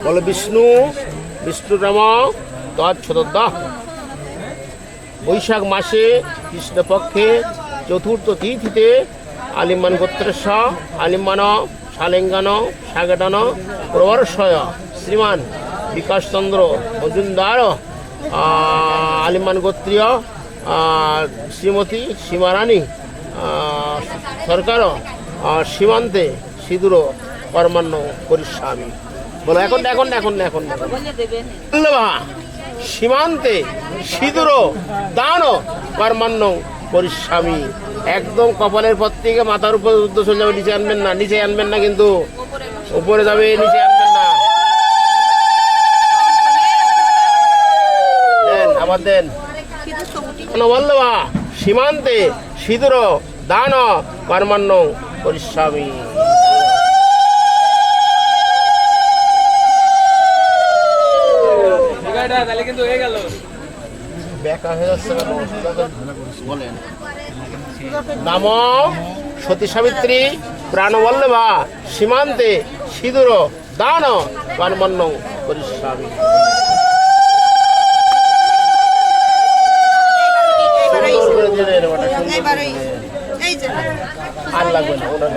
বলে, বিষ্ণু বিষ্ণু বিষ্ণুরাম তৎসদদ্দাহ বৈশাখ মাসে কৃষ্ণপক্ষে চতুর্থ তিথিতে আলিমান গোত্রেশ আলিমান শালেঙ্গান সাগটান প্রবর্ষয় শ্রীমান বিকাশচন্দ্র মজুমদার আলিমান গোত্রীয় শ্রীমতী সীমারানী সরকার সীমান্তে সিঁদুর কর্মান্য করিষ্যামি বলো, এখন এখন এখন এখন সীমান্তে সিঁদুর দান কর্মান্য পরিস্বামী একদম কপালের পর থেকে মাথার উপর চলে যাবে, নিচে আনবেন না, নিচে আনবেন না কিন্তু উপরে যাবে, নিচে আনবেন না। দেন দেন। সীমান্তে সিঁদুর দান কর্মান্য পরিস্বামী তাহলে কিন্তু হয়ে গেল। বেকার হয়ে যাচ্ছে বলেন নাম সতী সাবিত্রী প্রাণবল্লভা সীমান্তে সিঁদুর দান কর্মণ্য পরিস্বামী। আর লাগবে না ওনার